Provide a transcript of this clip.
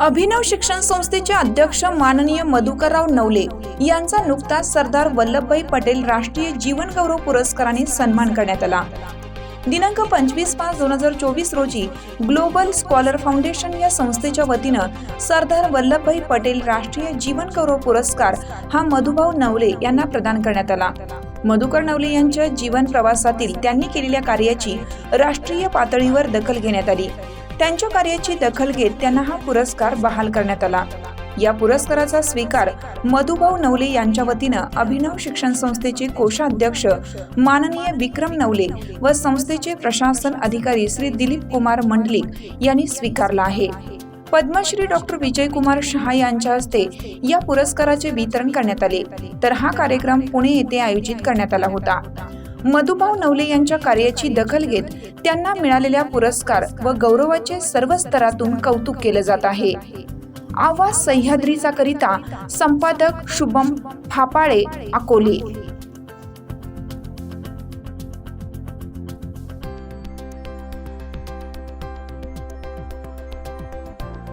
अभिनव शिक्षण संस्थेचे अध्यक्ष माननीय मधुकरराव नवले यांचा नुकताच सरदार वल्लभभाई पटेल राष्ट्रीय जीवन गौरव पुरस्काराने सन्मान करण्यात आला. दिनांक पंचवीस पाच दोन हजार चोवीस रोजी ग्लोबल स्कॉलर फाउंडेशन या संस्थेच्या वतीनं सरदार वल्लभभाई पटेल राष्ट्रीय जीवन गौरव पुरस्कार हा मधुभाऊ नवले यांना प्रदान करण्यात आला. मधुकर नवले यांच्या जीवन प्रवासातील त्यांनी केलेल्या कार्याची राष्ट्रीय पातळीवर दखल घेण्यात आली. त्यांच्या कार्याची दखल घेत त्यांना हा पुरस्कार बहाल करण्यात आला. या पुरस्काराचा स्वीकार मधुभाऊ नवले यांच्या वतीनं अभिनव शिक्षण संस्थेचे कोषाध्यक्ष माननीय विक्रम नवले व संस्थेचे प्रशासन अधिकारी श्री दिलीप कुमार मंडलिक यांनी स्वीकारला आहे. पद्मश्री डॉक्टर विजयकुमार शहा यांच्या हस्ते या पुरस्काराचे वितरण करण्यात आले. तर हा कार्यक्रम पुणे येथे आयोजित करण्यात आला होता. मधुभाऊ नवले यांच्या कार्याची दखल घेत त्यांना मिळालेल्या पुरस्कार व गौरवाचे सर्व स्तरातून कौतुक केलं जात आहे. आवाज सह्याद्रीचा करिता संपादक शुभम फापाळे अकोले.